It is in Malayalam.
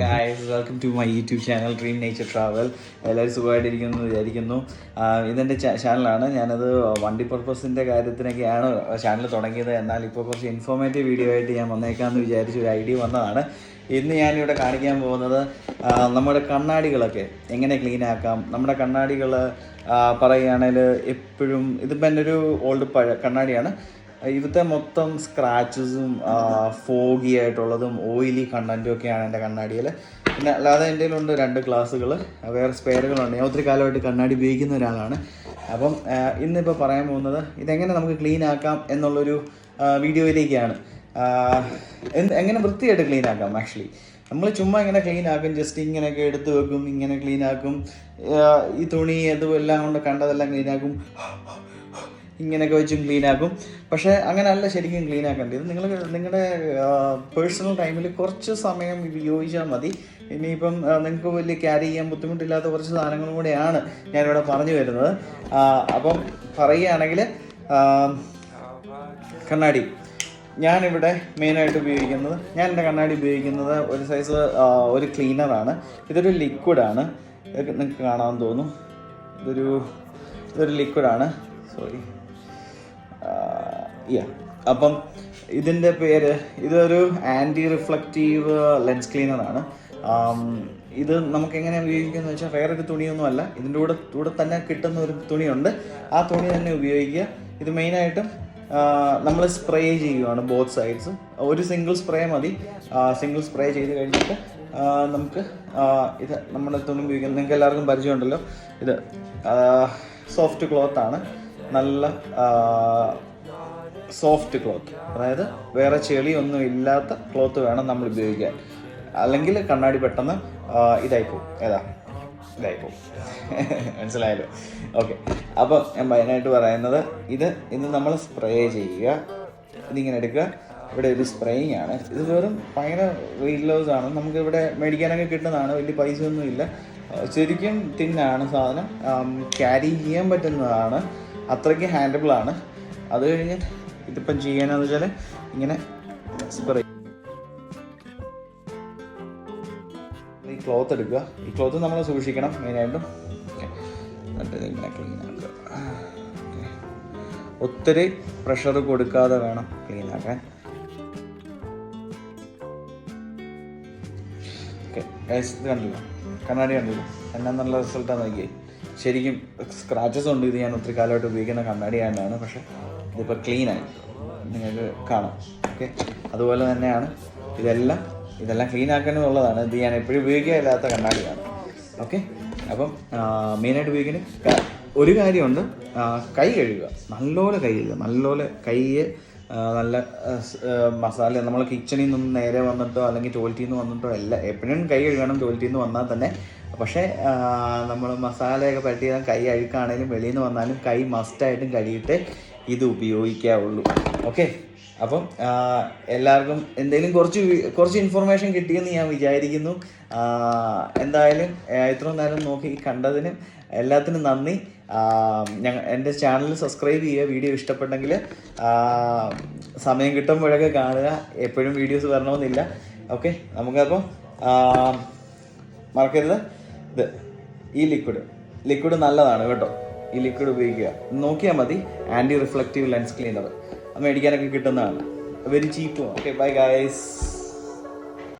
Guys welcome to my YouTube channel Dream Nature Travel എല്ലാവരും സുഖമായിട്ടിരിക്കുന്നു വിചാരിക്കുന്നു. ഇതെന്റെ ചാനലാണ് ഞാനത് വണ്ടി പർപ്പസിന്റെ കാര്യത്തിനൊക്കെയാണ് ചാനൽ തുടങ്ങിയത്. എന്നാൽ ഇപ്പോൾ കുറച്ച് ഇൻഫോർമേറ്റീവ് വീഡിയോ ആയിട്ട് ഞാൻ വന്നേക്കാമെന്ന് വിചാരിച്ച് ഒരു ഐഡിയ വന്നതാണ്. ഇന്ന് ഞാനിവിടെ കാണിക്കാൻ പോകുന്നത് നമ്മുടെ കണ്ണാടികളൊക്കെ എങ്ങനെ ക്ലീൻ ആക്കാം. നമ്മുടെ കണ്ണാടികൾ പറയുകയാണെങ്കിൽ എപ്പോഴും ഇതിപ്പോൾ എന്റെ ഒരു ഓൾഡ് പഴ കണ്ണാടിയാണ്. ഇവിടുത്തെ മൊത്തം സ്ക്രാച്ചസും ഫോഗി ആയിട്ടുള്ളതും ഓയിലി കണ്ടന്റും ഒക്കെയാണ് എന്റെ കണ്ണാടിയിൽ. പിന്നെ അല്ലാതെ എന്റെ കയ്യിലുണ്ട് രണ്ട് ഗ്ലാസ്സുകൾ വേറെ സ്പെയറുകളുണ്ട് ഞാൻ ഒത്തിരി കാലമായിട്ട് കണ്ണാടി ഉപയോഗിക്കുന്ന ഒരാളാണ്. അപ്പം ഇന്നിപ്പോൾ പറയാൻ പോകുന്നത് ഇതെങ്ങനെ നമുക്ക് ക്ലീൻ ആക്കാം എന്നുള്ളൊരു വീഡിയോയിലേക്കാണ്. എങ്ങനെ വൃത്തിയായിട്ട് ക്ലീൻ ആക്കാം ആക്ച്വലി നമ്മൾ ചുമ്മാ ഇങ്ങനെ ക്ലീൻ ആക്കും ജസ്റ്റ് ഇങ്ങനെയൊക്കെ എടുത്ത് വെക്കും ഇങ്ങനെ ക്ലീൻ ആക്കും. ഈ തുണി അതും എല്ലാം കൊണ്ട് കണ്ടതെല്ലാം ക്ലീൻ ആക്കും. ഇങ്ങനെയൊക്കെ വെച്ചും ക്ലീൻ ആക്കും. പക്ഷേ അങ്ങനെയല്ല ശരിക്കും ക്ലീൻ ആക്കേണ്ടത്. നിങ്ങൾ നിങ്ങളുടെ പേഴ്സണൽ ടൈമിൽ കുറച്ച് സമയം ഉപയോഗിച്ചാൽ മതി. ഇനിയിപ്പം നിങ്ങൾക്ക് വലിയ ക്യാരി ചെയ്യാൻ ബുദ്ധിമുട്ടില്ലാത്ത കുറച്ച് സാധനങ്ങളും കൂടെയാണ് ഞാനിവിടെ പറഞ്ഞു വരുന്നത്. അപ്പം പറയുകയാണെങ്കിൽ കണ്ണാടി. ഞാനിവിടെ മെയിനായിട്ട് ഉപയോഗിക്കുന്നത് ഞാൻ എന്റെ കണ്ണാടി ഉപയോഗിക്കുന്നത് ഒരു സൈസ് ഒരു ക്ലീനറാണ് ഇതൊരു ലിക്വിഡാണ് ഇതൊക്കെ നിങ്ങൾക്ക് കാണാൻ തോന്നും. ഇതൊരു ഇതൊരു ലിക്വിഡാണ് സോറി യാ അപ്പം ഇതിന്റെ പേര് ഇതൊരു ആന്റി റിഫ്ലക്റ്റീവ് ലെൻസ് ക്ലീനറാണ് ഇത് നമുക്ക് എങ്ങനെ ഉപയോഗിക്കുന്നത് വെച്ചാൽ വേറൊരു തുണിയൊന്നുമല്ല. ഇതിന്റെ കൂടെ കൂടെ തന്നെ കിട്ടുന്ന ഒരു തുണിയുണ്ട്. ആ തുണി തന്നെ ഉപയോഗിക്കുക. ഇത് മെയിനായിട്ടും നമ്മൾ സ്പ്രേ ചെയ്യുകയാണ് ബോത്ത് സൈഡ്സും ഒരു സിംഗിൾ സ്പ്രേ മതി. സിംഗിൾ സ്പ്രേ ചെയ്ത് കഴിഞ്ഞിട്ട് നമുക്ക് ഇത് നമ്മുടെ തുണി ഉപയോഗിക്കുന്നത് നിങ്ങൾക്ക് എല്ലാവർക്കും പരിചയമുണ്ടല്ലോ. ഇത് സോഫ്റ്റ് ക്ലോത്താണ് നല്ല സോഫ്റ്റ് ക്ലോത്ത് അതായത് വേറെ ചെളിയൊന്നും ഇല്ലാത്ത ക്ലോത്ത് വേണം നമ്മൾ ഉപയോഗിക്കാൻ. അല്ലെങ്കിൽ കണ്ണാടി പെട്ടെന്ന് ഇതായി ഇതായിപ്പോവും. ഏതാ? ഇതായി ഇതായിപ്പോവും. മനസ്സിലായല്ലോ? ഓക്കെ അപ്പോൾ ഞാൻ മെയിനായിട്ട് പറയുന്നത് ഇത് ഇന്ന് നമ്മൾ സ്പ്രേ ചെയ്യുക. ഇതിങ്ങനെ എടുക്കുക. ഇവിടെ ഒരു സ്പ്രേയിങ് ആണ്. ഇത് വെറും ഭയങ്കര വെയിറ്റ് ലോസ് ആണ്. നമുക്ക് ഇവിടെ മേടിക്കാനൊക്കെ കിട്ടുന്നതാണ്. വലിയ പൈസ ഒന്നും ഇല്ല. ആ, ശരിക്കും തിന്നാണ് സാധനം. ക്യാരി ചെയ്യാൻ പറ്റുന്നതാണ്. അത്രയ്ക്ക് ഹാൻഡബിൾ ആണ്. അത് കഴിഞ്ഞ് ഇതിപ്പം ചെയ്യാനാന്ന് വെച്ചാൽ ഇങ്ങനെ സ്പ്രേ ഈ ക്ലോത്ത് എടുക്കുക. ഈ ക്ലോത്ത് നമ്മൾ സൂക്ഷിക്കണം മെയിനായിട്ടും എന്നിട്ട് ഇങ്ങനെ ക്ലീൻ ആക്കുക ഒത്തിരി പ്രഷർ കൊടുക്കാതെ വേണം ക്ലീൻ ആക്കാൻ. ഓക്കെ. ഇത് കണ്ടില്ല? കണ്ണാടി കണ്ടില്ല? എന്നാ നല്ല റിസൾട്ടാണ് നോക്കിയേ. ശരിക്കും സ്ക്രാച്ചസ് ഉണ്ട്. ഇത് ഞാൻ ഒത്തിരി കാലമായിട്ട് ഉപയോഗിക്കുന്ന കണ്ണാടി തന്നെയാണ് പക്ഷേ ഇതിപ്പോൾ ക്ലീൻ ആയി. നിങ്ങൾക്ക് കാണാം. ഓക്കെ അതുപോലെ തന്നെയാണ് ഇതെല്ലാം. ഇതെല്ലാം ക്ലീൻ ആക്കാനുള്ളതാണ് ഇത് ഞാൻ എപ്പോഴും ഉപയോഗിക്കാനില്ലാത്ത കണ്ണാടിയാണ്. ഓക്കെ അപ്പം മെയിനായിട്ട് ഉപയോഗിക്കുന്നത് ക- ഒരു കാര്യമുണ്ട്. കൈ കഴുകുക. നല്ലപോലെ കൈ കഴുകുക. നല്ലപോലെ കൈയെ നല്ല മസാല നമ്മൾ കിച്ചണിൽ നിന്ന് നേരെ വന്നിട്ടോ അല്ലെങ്കിൽ ടോയ്ലറ്റിൽ നിന്ന് വന്നിട്ടോ എല്ലാം എപ്പോഴും കൈ കഴുകണം. ടോയ്ലറ്റിൽ നിന്ന് വന്നാൽ തന്നെ പക്ഷേ നമ്മൾ മസാലയൊക്കെ പരട്ടിയാൽ കൈ അഴുക്കാണേലും വെളിയിൽ നിന്ന് വന്നാലും കൈ മസ്റ്റായിട്ടും കഴുകിയിട്ട് ഇത് ഉപയോഗിക്കാവുള്ളൂ. ഓക്കെ? അപ്പം എല്ലാവർക്കും എന്തെങ്കിലും കുറച്ച് കുറച്ച് ഇൻഫർമേഷൻ കിട്ടിയെന്ന് ഞാൻ വിചാരിക്കുന്നു. എന്തായാലും ഇത്രയും നേരം നോക്കി കണ്ടതിനും എല്ലാത്തിനും നന്ദി. ഞങ്ങൾ എന്റെ ചാനൽ സബ്സ്ക്രൈബ് ചെയ്യുക വീഡിയോ ഇഷ്ടപ്പെട്ടെങ്കിൽ സമയം കിട്ടുമ്പോഴൊക്കെ കാണുക. എപ്പോഴും വീഡിയോസ് വരണമെന്നില്ല. ഓക്കെ? നമുക്കപ്പം മറക്കരുത്. ഇത് ഈ ലിക്വിഡ് ലിക്വിഡ് നല്ലതാണ് കേട്ടോ. ഈ ലിക്വിഡ് ഉപയോഗിക്കുക. നോക്കിയാൽ മതി. ആന്റി റിഫ്ലക്റ്റീവ് ലെൻസ് ക്ലീനർ അത് മേടിക്കാനൊക്കെ കിട്ടുന്നതാണ്. വെരി ചീപ്പും ഓക്കെ ബൈ ഗൈസ്